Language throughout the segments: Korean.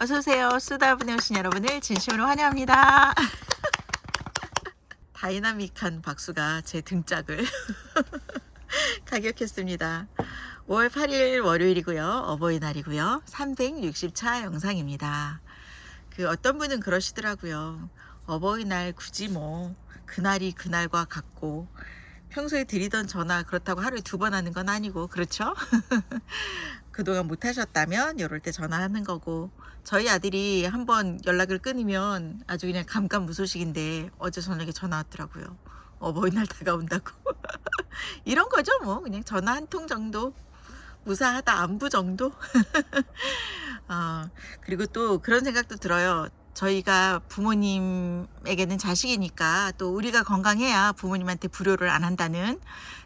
어서오세요. 수다분에 오신 여러분을 진심으로 환영합니다. 다이나믹한 박수가 제 등짝을 가격했습니다. 5월 8일 월요일이고요. 어버이날이고요. 360차 영상입니다. 그 어떤 분은 그러시더라고요. 어버이날 굳이 뭐 그날이 그날과 같고 평소에 드리던 전화 그렇다고 하루에 두 번 하는 건 아니고 그렇죠? 그동안 못 하셨다면 이럴 때 전화하는 거고 저희 아들이 한번 연락을 끊으면 아주 그냥 감감무소식인데 어제 저녁에 전화 왔더라고요. 어버이날 다가온다고. 이런 거죠 뭐 그냥 전화 한 통 정도 무사하다 안부 정도. 어, 그리고 또 그런 생각도 들어요. 저희가 부모님에게는 자식이니까 또 우리가 건강해야 부모님한테 불효를 안 한다는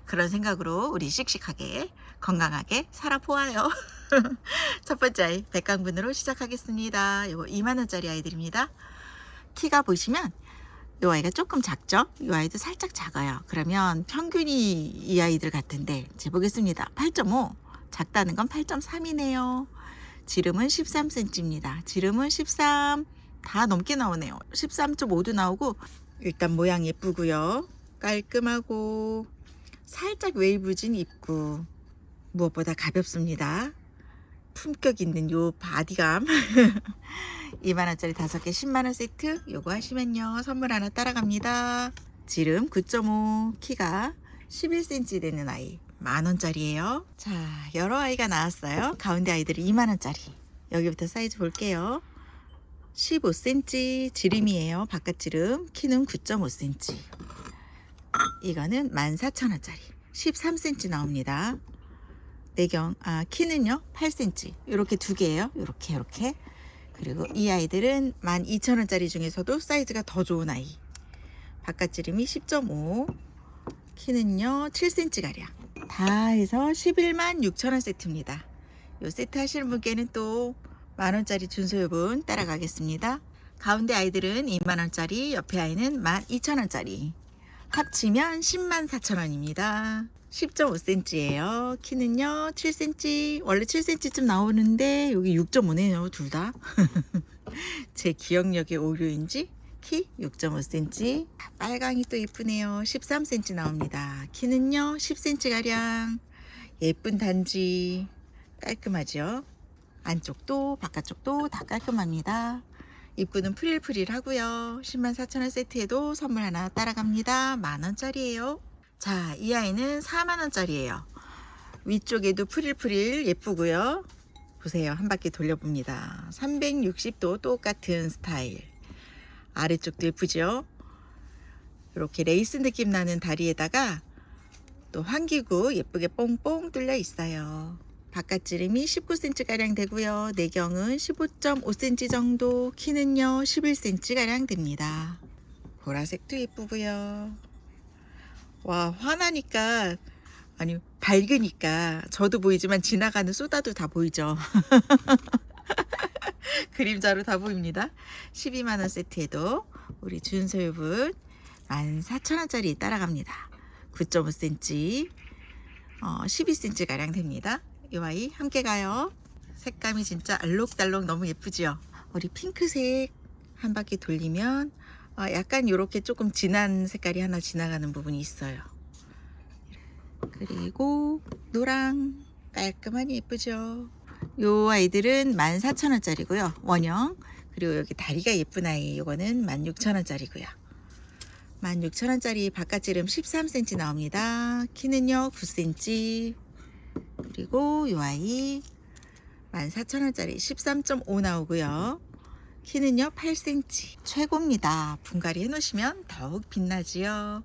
그런 생각으로 우리 씩씩하게 건강하게 살아보아요. 첫 번째 백강분으로 시작하겠습니다. 이거 2만 원짜리 아이들입니다. 키가 보시면 이 아이가 조금 작죠? 이 아이도 살짝 작아요. 그러면 평균이 이 아이들 같은데 재보겠습니다. 8.5 작다는 건 8.3이네요. 지름은 13cm입니다. 지름은 13, 다 넘게 나오네요. 13.5도 나오고, 일단 모양 예쁘고요. 깔끔하고, 살짝 웨이브진 입구. 무엇보다 가볍습니다. 품격 있는 요 바디감. 2만원짜리 5개 10만원 세트. 요거 하시면요. 선물 하나 따라갑니다. 지름 9.5, 키가 11cm 되는 아이. 만원짜리예요. 자, 여러 아이가 나왔어요. 가운데 아이들이 2만원짜리. 여기부터 사이즈 볼게요. 15cm 지름이에요. 바깥 지름. 키는 9.5cm. 이거는 14,000원짜리. 13cm 나옵니다. 내경, 아, 키는요, 8cm. 이렇게 두 개예요. 이렇게, 이렇게. 그리고 이 아이들은 12,000원짜리 중에서도 사이즈가 더 좋은 아이. 바깥 지름이 10.5. 키는요, 7cm가량. 다 해서 11만 6천원 세트입니다. 요 세트 하시는 분께는 또 만원짜리 준소요금 따라가겠습니다. 가운데 아이들은 2만원짜리, 옆에 아이는 12,000원짜리. 합치면 10만 4천원입니다. 10.5cm예요. 키는요, 7cm. 원래 7cm쯤 나오는데, 여기 6.5네요, 둘 다. 제 기억력의 오류인지, 키 6.5cm. 빨강이 또 이쁘네요. 13cm 나옵니다. 키는요, 10cm가량. 예쁜 단지. 깔끔하죠? 안쪽도 바깥쪽도 다 깔끔합니다. 입구는 프릴프릴 하고요. 10만 4천원 세트에도 선물 하나 따라갑니다. 만원짜리예요. 자, 이 아이는 4만원짜리예요. 위쪽에도 프릴프릴 예쁘고요. 보세요. 한 바퀴 돌려봅니다. 360도 똑같은 스타일. 아래쪽도 예쁘죠? 이렇게 레이스 느낌 나는 다리에다가 또 환기구 예쁘게 뽕뽕 뚫려 있어요. 바깥 지름이 19cm가량 되고요. 내경은 15.5cm 정도, 키는요 11cm가량 됩니다. 보라색도 예쁘고요. 와 화나니까 아니 밝으니까 저도 보이지만 지나가는 쏘다도 다 보이죠. 그림자로 다 보입니다. 12만원 세트에도 우리 준소유분 14,000원짜리 따라갑니다. 9.5cm, 어, 12cm가량 됩니다. 이 아이 함께 가요. 색감이 진짜 알록달록 너무 예쁘죠? 우리 핑크색 한 바퀴 돌리면 어, 약간 이렇게 조금 진한 색깔이 하나 지나가는 부분이 있어요. 그리고 노랑 깔끔하니 예쁘죠? 요 아이들은 14,000원짜리고요. 원형. 그리고 여기 다리가 예쁜 아이 요거는 16,000원짜리고요. 16,000원짜리 바깥지름 13cm 나옵니다. 키는요 9cm. 그리고 요 아이 14,000원짜리 13.5 나오고요. 키는요 8cm. 최고입니다. 분갈이 해 놓으시면 더욱 빛나지요.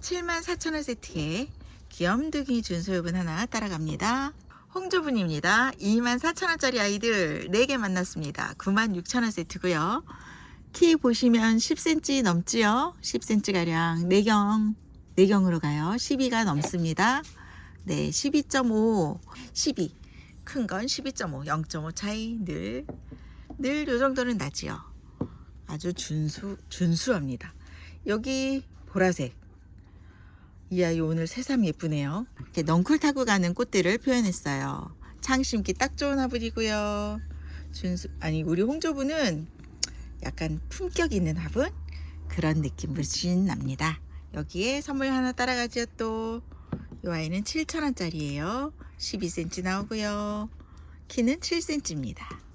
74,000원 세트에 귀염둥이 준소요분 하나 따라갑니다. 홍조분입니다. 24,000원짜리 아이들 4개 만났습니다. 96,000원 세트고요. 키 보시면 10cm 넘지요. 10cm가량 내경 내경으로 가요. 12가 넘습니다. 네, 12.5, 12. 큰 건 12.5, 0.5 차이 늘 늘 요 정도는 나지요. 아주 준수 준수합니다. 여기 보라색. 이 아이 오늘 새삼 예쁘네요. 이렇게 넝쿨 타고 가는 꽃들을 표현했어요. 창 심기 딱 좋은 화분이고요. 준수 아니 우리 홍조부는 약간 품격 있는 화분 그런 느낌 물씬 납니다. 여기에 선물 하나 따라가지요 또. 이 아이는 7,000원짜리예요. 12cm 나오고요. 키는 7cm입니다.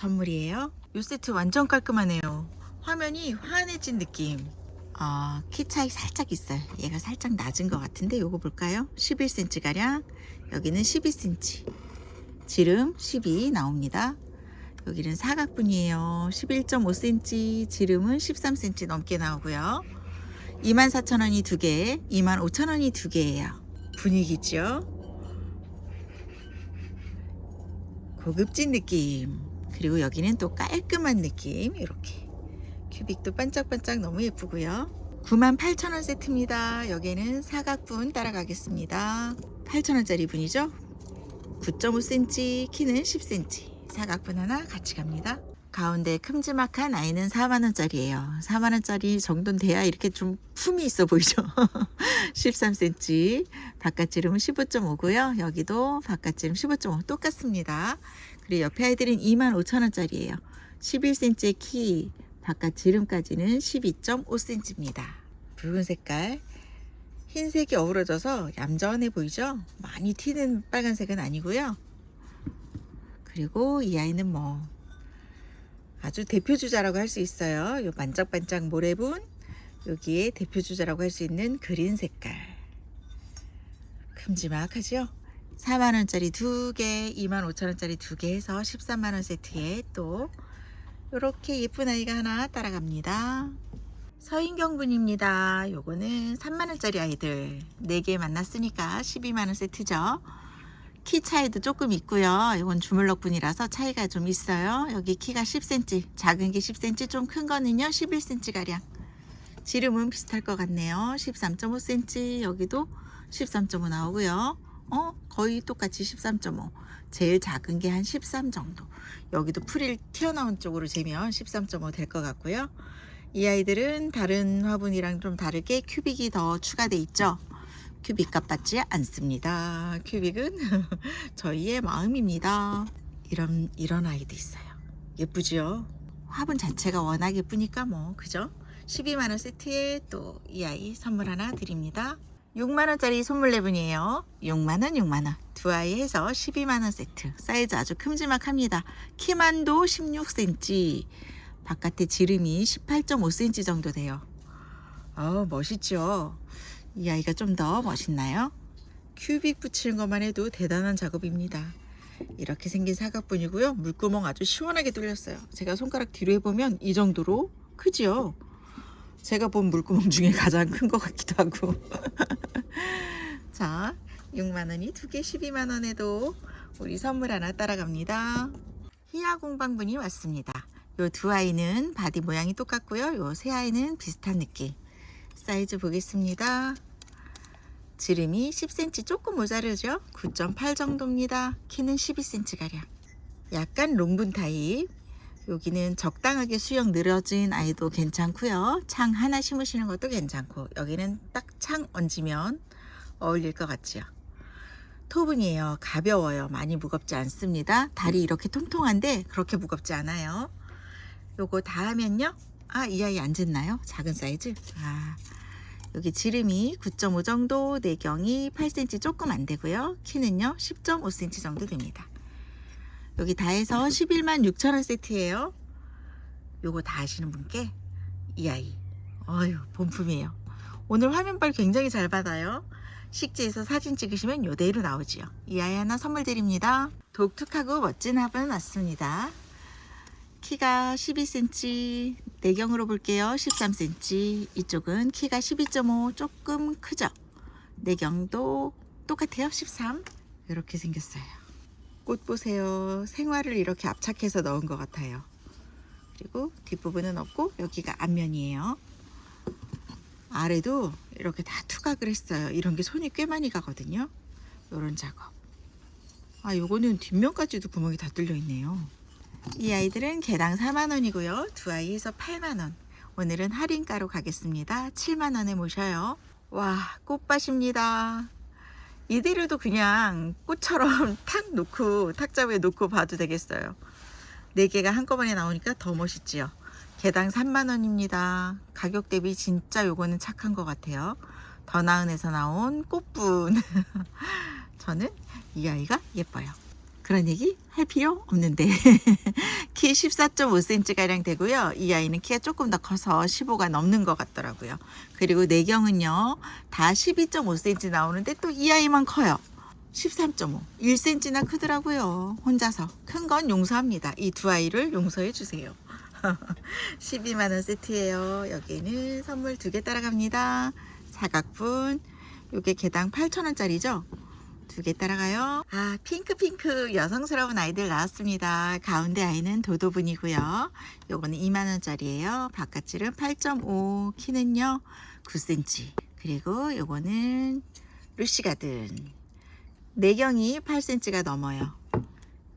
선물이에요. 이 세트 완전 깔끔하네요. 화면이 환해진 느낌. 아, 키 차이 살짝 있어요. 얘가 살짝 낮은 것 같은데 요거 볼까요? 11cm 가량. 여기는 12cm. 지름 12 나옵니다. 여기는 사각분이에요. 11.5cm, 지름은 13cm 넘게 나오고요. 24,000원이 두 개, 25,000원이 두 개예요. 분위기죠? 고급진 느낌. 그리고 여기는 또 깔끔한 느낌. 이렇게. 큐빅도 반짝반짝 너무 예쁘고요. 98,000원 세트입니다. 여기는 사각분 따라가겠습니다. 8,000원짜리 분이죠? 9.5cm, 키는 10cm. 사각분 하나 같이 갑니다. 가운데 큼지막한 아이는 4만원짜리예요. 4만원짜리 정도는 돼야 이렇게 좀 품이 있어 보이죠? 13cm. 바깥 지름은 15.5고요. 여기도 바깥 지름 15.5 똑같습니다. 그리고 옆에 아이들은 25,000원짜리예요. 11cm의 키, 바깥 지름까지는 12.5cm입니다. 붉은 색깔. 흰색이 어우러져서 얌전해 보이죠? 많이 튀는 빨간색은 아니고요. 그리고 이 아이는 뭐 아주 대표 주자라고 할 수 있어요. 요 반짝반짝 모래분 여기에 대표 주자라고 할 수 있는 그린 색깔. 큼지막하죠? 4만 원짜리 두 개, 2만 5천 원짜리 두 개 해서 13만 원 세트에 또 이렇게 예쁜 아이가 하나 따라갑니다. 서인경 분입니다. 요거는 3만 원짜리 아이들 4개 만났으니까 12만 원 세트죠. 키 차이도 조금 있고요. 이건 주물럭 분이라서 차이가 좀 있어요. 여기 키가 10cm, 작은 게 10cm, 좀 큰 거는요 11cm 가량. 지름은 비슷할 것 같네요. 13.5cm, 여기도 13.5 나오고요. 어, 거의 똑같이 13.5. 제일 작은 게 한 13 정도. 여기도 풀이 튀어나온 쪽으로 재면 13.5 될 것 같고요. 이 아이들은 다른 화분이랑 좀 다르게 큐빅이 더 추가돼 있죠. 큐빅 값 받지 않습니다. 큐빅은 저희의 마음입니다. 이런 이런 아이도 있어요. 예쁘죠? 화분 자체가 워낙 예쁘니까 뭐 그죠? 12만 원 세트에 또 이 아이 선물 하나 드립니다. 6만 원짜리 선물 내분이에요. 6만 원, 6만 원. 두 아이 해서 12만 원 세트. 사이즈 아주 큼지막합니다. 키만도 16cm. 바깥에 지름이 18.5cm 정도 돼요. 아, 멋있죠? 이 아이가 좀 더 멋있나요? 큐빅 붙이는 것만 해도 대단한 작업입니다. 이렇게 생긴 사각분이고요. 물구멍 아주 시원하게 뚫렸어요. 제가 손가락 뒤로 해보면 이 정도로 크지요. 제가 본 물구멍 중에 가장 큰 것 같기도 하고. 자, 6만 원이 두 개 12만 원에도 우리 선물 하나 따라갑니다. 희야 공방분이 왔습니다. 요 두 아이는 바디 모양이 똑같고요. 요 세 아이는 비슷한 느낌. 사이즈 보겠습니다. 지름이 10cm 조금 모자르죠? 9.8 정도입니다. 키는 12cm 가량. 약간 롱분 타입. 여기는 적당하게 수영 늘어진 아이도 괜찮고요. 창 하나 심으시는 것도 괜찮고 여기는 딱 창 얹으면 어울릴 것 같지요. 토분이에요. 가벼워요. 많이 무겁지 않습니다. 다리 이렇게 통통한데 그렇게 무겁지 않아요. 요거 다 하면요. 아, 이 아이 안 쟀나요? 작은 사이즈? 아, 여기 지름이 9.5 정도, 내경이 8cm 조금 안 되고요. 키는요, 10.5cm 정도 됩니다. 여기 다 해서 11만 6천원 세트예요. 요거 다 하시는 분께 이 아이. 어휴, 본품이에요. 오늘 화면빨 굉장히 잘 받아요. 식지에서 사진 찍으시면 요대로 나오지요. 이 아이 하나 선물 드립니다. 독특하고 멋진 화분 왔습니다. 키가 12cm, 내경으로 볼게요. 13cm. 이쪽은 키가 12.5, 조금 크죠? 내경도 똑같아요. 13. 이렇게 생겼어요. 꽃 보세요. 생화를 이렇게 압착해서 넣은 것 같아요. 그리고 뒷부분은 없고 여기가 앞면이에요. 아래도 이렇게 다 투각을 했어요. 이런 게 손이 꽤 많이 가거든요. 이런 작업. 아, 요거는 뒷면까지도 구멍이 다 뚫려 있네요. 이 아이들은 개당 4만 원이고요. 두 아이에서 8만 원. 오늘은 할인가로 가겠습니다. 7만 원에 모셔요. 와, 꽃밭입니다. 이대로도 그냥 꽃처럼 탁 놓고 탁자 위에 놓고 봐도 되겠어요. 4개가 한꺼번에 나오니까 더 멋있지요. 개당 3만원입니다. 가격 대비 진짜 요거는 착한 것 같아요. 더 나은에서 나온 꽃분. 저는 이 아이가 예뻐요. 그런 얘기 할 필요 없는데. 키 14.5cm가량 되고요. 이 아이는 키가 조금 더 커서 15가 넘는 것 같더라고요. 그리고 내경은요, 다 12.5cm 나오는데 또 이 아이만 커요. 13.5. 1cm나 크더라고요. 혼자서. 큰 건 용서합니다. 이 두 아이를 용서해 주세요. 12만원 세트예요. 여기는 선물 두 개 따라갑니다. 사각분. 요게 개당 8,000원짜리죠? 두 개 따라가요. 아, 핑크핑크 여성스러운 아이들 나왔습니다. 가운데 아이는 도도분이고요. 요거는 2만원짜리예요. 바깥질은 8.5, 키는요 9cm. 그리고 요거는 루시가든. 내경이 8cm가 넘어요.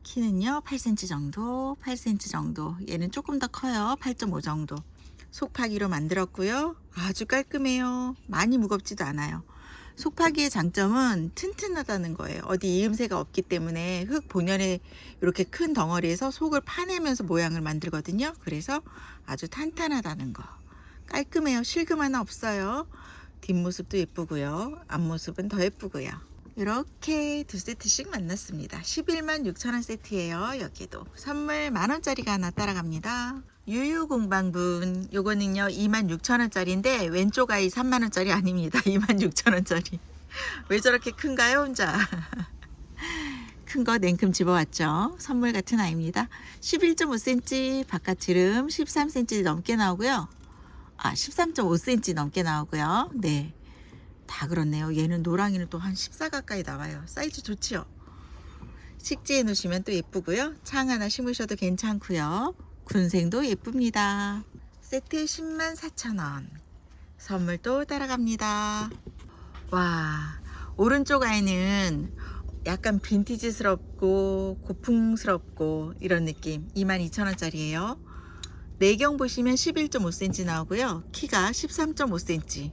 키는요 8cm 정도, 8cm 정도. 얘는 조금 더 커요. 8.5 정도. 속파기로 만들었고요. 아주 깔끔해요. 많이 무겁지도 않아요. 속파기의 장점은 튼튼하다는 거예요. 어디 이음새가 없기 때문에 흙 본연의 이렇게 큰 덩어리에서 속을 파내면서 모양을 만들거든요. 그래서 아주 탄탄하다는 거. 깔끔해요. 실금 하나 없어요. 뒷모습도 예쁘고요. 앞모습은 더 예쁘고요. 이렇게 두 세트씩 만났습니다. 11만 6천 원 세트예요. 여기도 선물 만 원짜리가 하나 따라갑니다. 유유공방분 요거는요 2만 6천 원짜리인데 왼쪽 아이 3만 원짜리 아닙니다. 2만 6천 원짜리. 왜 저렇게 큰가요 혼자? 큰 거 냉큼 집어왔죠. 선물 같은 아이입니다. 11.5cm 바깥 지름 13cm 넘게 나오고요. 아 13.5cm 넘게 나오고요. 네. 다 그렇네요. 얘는 노랑이는 또 한 14 가까이 나와요. 사이즈 좋지요? 식지에 놓으시면 또 예쁘고요. 창 하나 심으셔도 괜찮고요. 군생도 예쁩니다. 세트 10만 4천 원. 선물도 따라갑니다. 와, 오른쪽 아이는 약간 빈티지스럽고 고풍스럽고 이런 느낌. 2만 2천 원짜리예요. 내경 보시면 11.5cm 나오고요. 키가 13.5cm.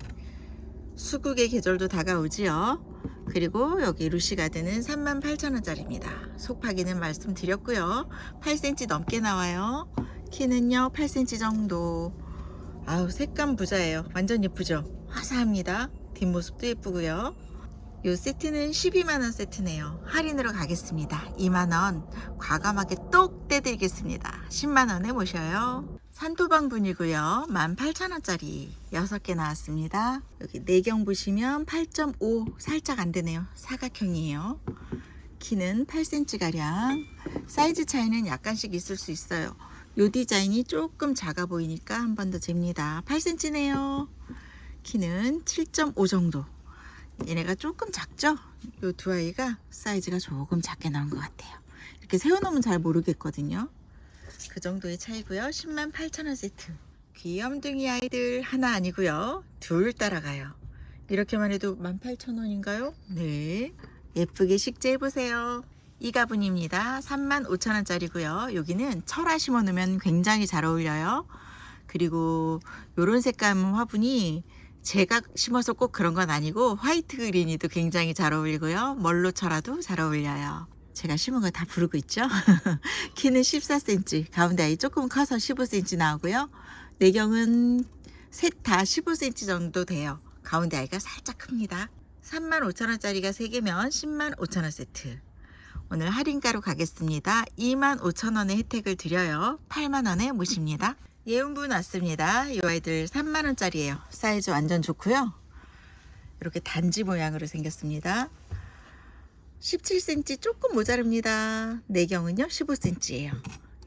수국의 계절도 다가오지요. 그리고 여기 루시가드는 38,000원짜리입니다. 속파기는 말씀드렸고요. 8cm 넘게 나와요. 키는요 8cm 정도. 아우 색감 부자예요. 완전 예쁘죠? 화사합니다. 뒷모습도 예쁘고요. 요 세트는 12만원 세트네요. 할인으로 가겠습니다. 2만원 과감하게 똑 떼드리겠습니다. 10만원에 모셔요. 산토방 분이고요. 18,000원짜리 6개 나왔습니다. 여기 내경 보시면 8.5 살짝 안 되네요. 사각형이에요. 키는 8cm가량. 사이즈 차이는 약간씩 있을 수 있어요. 요 디자인이 조금 작아 보이니까 한 번 더 잽니다. 8cm네요. 키는 7.5 정도. 얘네가 조금 작죠? 요두 아이가 사이즈가 조금 작게 나온 것 같아요. 이렇게 세워놓으면 잘 모르겠거든요. 그 정도의 차이고요. 10만 8천원 세트. 귀염둥이 아이들 하나 아니고요. 둘 따라가요. 이렇게만 해도 18,000원인가요? 네. 예쁘게 식재해보세요. 이 가분입니다. 3만 5천원짜리고요. 여기는 철화 심어 놓으면 굉장히 잘 어울려요. 그리고 요런 색감 화분이 제가 심어서 꼭 그런 건 아니고 화이트 그린이도 굉장히 잘 어울리고요. 멀로 철화도 잘 어울려요. 제가 심은 거 다 부르고 있죠. 키는 14cm, 가운데 아이 조금 커서 15cm 나오고요. 내경은 셋 다 15cm 정도 돼요. 가운데 아이가 살짝 큽니다. 35,000원짜리가 3개면 10만 5천원 세트. 오늘 할인가로 가겠습니다. 2만 5천원의 혜택을 드려요. 8만원에 모십니다. 예운분 왔습니다. 이 아이들 3만원짜리예요. 사이즈 완전 좋고요. 이렇게 단지 모양으로 생겼습니다. 17cm 조금 모자릅니다. 내경은요 15cm예요.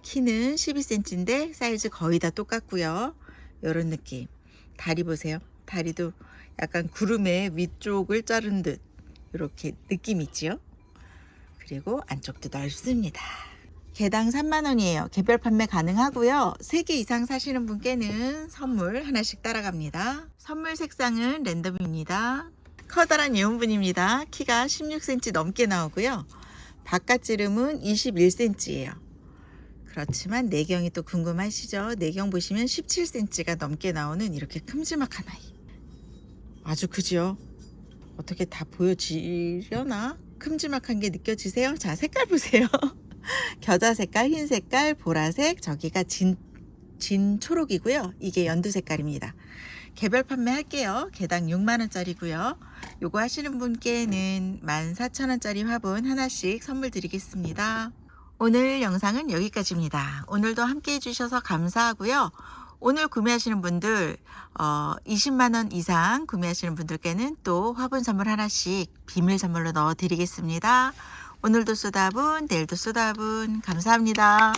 키는 12cm인데 사이즈 거의 다 똑같고요. 이런 느낌. 다리 보세요. 다리도 약간 구름의 위쪽을 자른 듯 이렇게 느낌 있지요. 그리고 안쪽도 넓습니다. 개당 3만원이에요. 개별 판매 가능하고요. 3개 이상 사시는 분께는 선물 하나씩 따라갑니다. 선물 색상은 랜덤입니다. 커다란 예온분입니다. 키가 16cm 넘게 나오고요. 바깥 지름은 21cm예요. 그렇지만 내경이 또 궁금하시죠? 내경 보시면 17cm가 넘게 나오는 이렇게 큼지막한 아이. 아주 크지요? 어떻게 다 보여지려나? 큼지막한 게 느껴지세요? 자, 색깔 보세요. 겨자 색깔, 흰 색깔, 보라색, 저기가 진, 진 초록이고요. 이게 연두 색깔입니다. 개별 판매할게요. 개당 6만원짜리고요. 요거 하시는 분께는 14,000원짜리 화분 하나씩 선물 드리겠습니다. 오늘 영상은 여기까지입니다. 오늘도 함께 해주셔서 감사하고요. 오늘 구매하시는 분들 어, 20만 원 이상 구매하시는 분들께는 또 화분 선물 하나씩 비밀 선물로 넣어 드리겠습니다. 오늘도 쏘다분, 내일도 쏘다분 감사합니다.